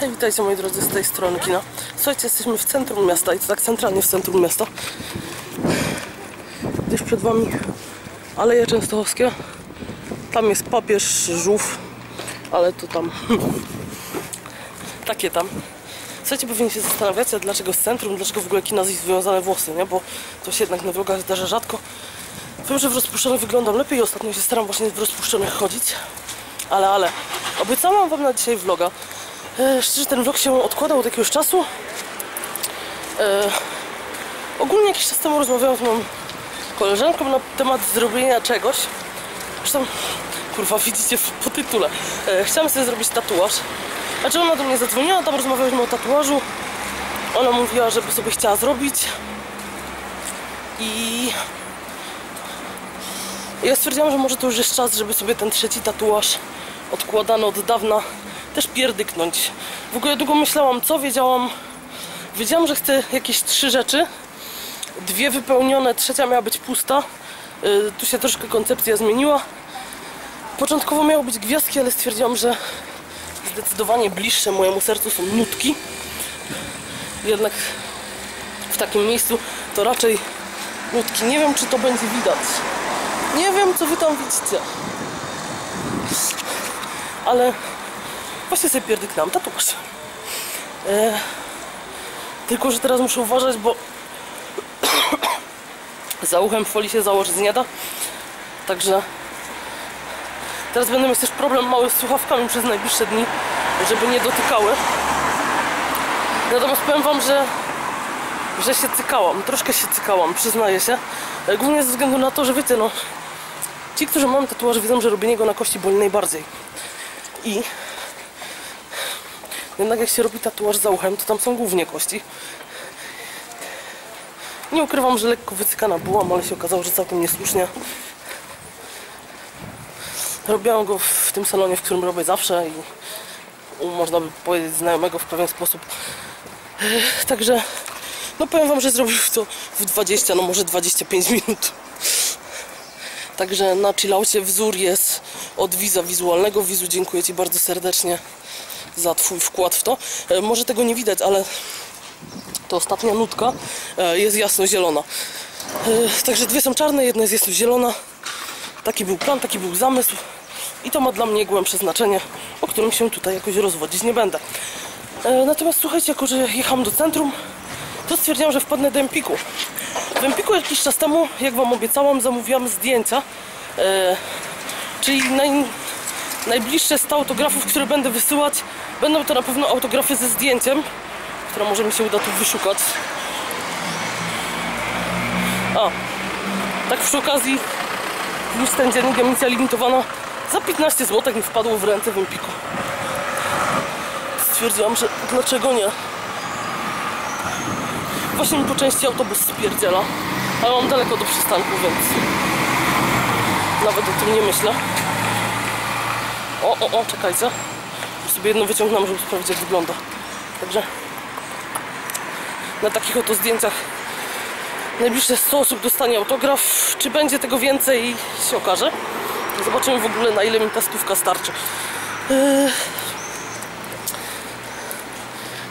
Hej, witajcie moi drodzy z tej strony kina. Słuchajcie, jesteśmy w centrum miasta i to tak centralnie w centrum miasta. Gdzieś przed wami Aleje Częstochowskie. Tam jest papież, żółw, ale to tam. Takie tam. Słuchajcie, pewnie się zastanawiacie, dlaczego z centrum, dlaczego w ogóle kina jest związane włosy, nie? Bo to się jednak na vlogach zdarza rzadko. Wiem, że w rozpuszczonych wyglądam lepiej i ostatnio się staram właśnie w rozpuszczonych chodzić. Ale, ale, obiecałam wam na dzisiaj vloga. E, szczerze, ten vlog się odkładał od jakiegoś czasu. E, ogólnie jakiś czas temu rozmawiałam z moją koleżanką na temat zrobienia czegoś. Zresztą, kurwa, widzicie po tytule. E, chciałam sobie zrobić tatuaż. Znaczy ona do mnie zadzwoniła, tam rozmawialiśmy o tatuażu. Ona mówiła, żeby sobie chciała zrobić. I ja stwierdziłam, że może to już jest czas, żeby sobie ten trzeci tatuaż odkładany od dawna też pierdyknąć. W ogóle długo myślałam, co wiedziałam. Wiedziałam, że chcę jakieś trzy rzeczy. Dwie wypełnione, trzecia miała być pusta. Yy, tu się troszkę koncepcja zmieniła. Początkowo miały być gwiazdki, ale stwierdziłam, że zdecydowanie bliższe mojemu sercu są nutki. Jednak w takim miejscu to raczej nutki. Nie wiem, czy to będzie widać. Nie wiem, co wy tam widzicie. Ale właśnie sobie pierdyknęłam tatuaż. E, tylko, że teraz muszę uważać, bo za uchem folii się założyć nie da. Także teraz będę mieć też problem mały z słuchawkami przez najbliższe dni, żeby nie dotykały. Natomiast powiem wam, że że się cykałam, troszkę się cykałam, przyznaję się. E, Głównie ze względu na to, że wiecie, no ci, którzy mają tatuaż wiedzą, że robienie go na kości boli najbardziej. I jednak jak się robi tatuaż za uchem, to tam są głównie kości. Nie ukrywam, że lekko wycykana byłam, ale się okazało, że całkiem niesłusznie. Robiłam go w tym salonie, w którym robię zawsze i można by powiedzieć znajomego w pewien sposób. Także no powiem wam, że zrobił to w 20, no może 25 minut. Także na chillaucie wzór jest od Wiza Wizualnego. Wizu dziękuję Ci bardzo serdecznie za Twój wkład w to. E, może tego nie widać, ale to ostatnia nutka e, jest jasno-zielona. E, także dwie są czarne, jedna jest jasno-zielona. Taki był plan, taki był zamysł. I to ma dla mnie głębsze znaczenie, o którym się tutaj jakoś rozwodzić nie będę. Natomiast słuchajcie, jako że jechałam do centrum, to stwierdziłam, że wpadnę do Empiku. W Empiku jakiś czas temu, jak Wam obiecałam, zamówiłam zdjęcia. Czyli naj, najbliższe 100 autografów, które będę wysyłać, będą to na pewno autografy ze zdjęciem, które może mi się uda tu wyszukać. A, tak przy okazji, już ten dziennik emisja limitowana za 15 zł mi wpadło w ręce w Empiku. Stwierdziłam, że dlaczego nie? Właśnie mi po części autobus spierdziela, ale mam daleko do przystanku, więc nawet o tym nie myślę. O, o, o, czekajcie. Sobie jedno wyciągnąłem, żeby sprawdzić jak wygląda. Także na takich oto zdjęciach najbliższe 100 osób dostanie autograf. Czy będzie tego więcej się okaże. Zobaczymy w ogóle na ile mi ta stówka starczy. Yy.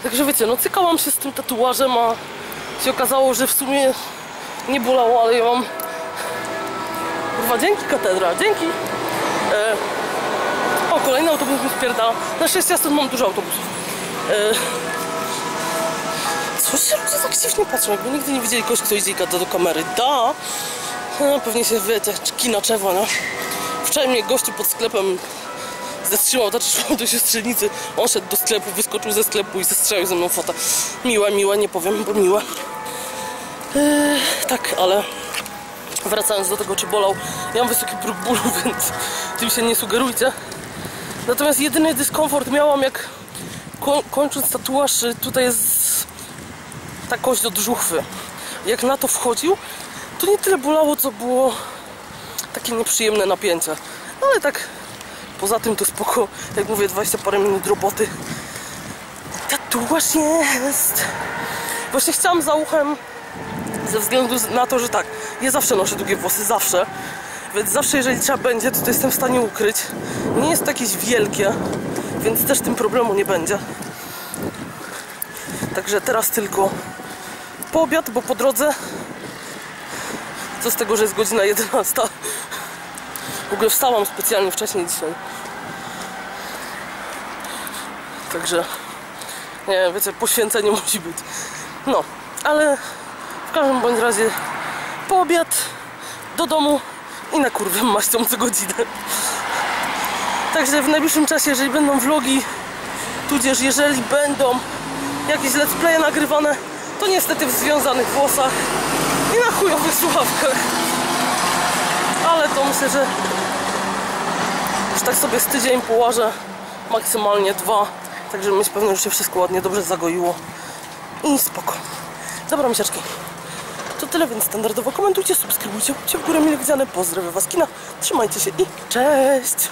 Także wiecie, no cykałam się z tym tatuażem, a się okazało, że w sumie nie bolało, ale ja mam... Kurwa, dzięki katedra, dzięki! E... Kolejny autobus mi spierdala. Na szczęście ja stąd mam dużo autobusów. E... Co się ludzie tak dziwnie patrzą, jakby nigdy nie widzieli kogoś, kto idzie i gada do kamery. Da! No, pewnie się wiecie, kina czewa, no. Wczoraj mnie gościu pod sklepem zestrzymał, znaczy szłam do siostrzelnicy. On szedł do sklepu, wyskoczył ze sklepu i zestrzelił ze mną fotę. Miłe, miłe, nie powiem, bo miłe. Eee, tak, ale wracając do tego, czy bolał, ja mam wysoki próg bólu, więc tym się nie sugerujcie. Natomiast jedyny dyskomfort miałam, jak ko kończąc tatuaż, y, tutaj jest ta kość od żuchwy. Jak na to wchodził, to nie tyle bolało, co było takie nieprzyjemne napięcie. Ale tak Poza tym to spoko, jak mówię, 20 parę minut roboty. Tatuaż jest. Właśnie chciałam za uchem, ze względu na to, że tak, ja zawsze noszę długie włosy, zawsze. Więc zawsze, jeżeli trzeba będzie, to, to jestem w stanie ukryć. Nie jest to jakieś wielkie, więc też tym problemu nie będzie. Także teraz tylko po obiad, bo po drodze co z tego, że jest godzina 11 w ogóle wstałam specjalnie wcześniej dzisiaj Także nie wiecie, poświęcenie musi być. No, ale w każdym bądź razie po obiad do domu i na kurwę maścią co godzinę. Także w najbliższym czasie, jeżeli będą vlogi, tudzież jeżeli będą jakieś let's playe nagrywane, to niestety w związanych włosach i na chujowych słuchawkach. Ale to myślę, że już tak sobie z tydzień położę, maksymalnie dwa, tak żeby mieć pewność, że się wszystko ładnie, dobrze zagoiło i spoko. Dobra, misiaczki. Tyle, więc standardowo komentujcie, subskrybujcie, łapcie w górę mile widziane. Pozdrawiam was kina, trzymajcie się i cześć!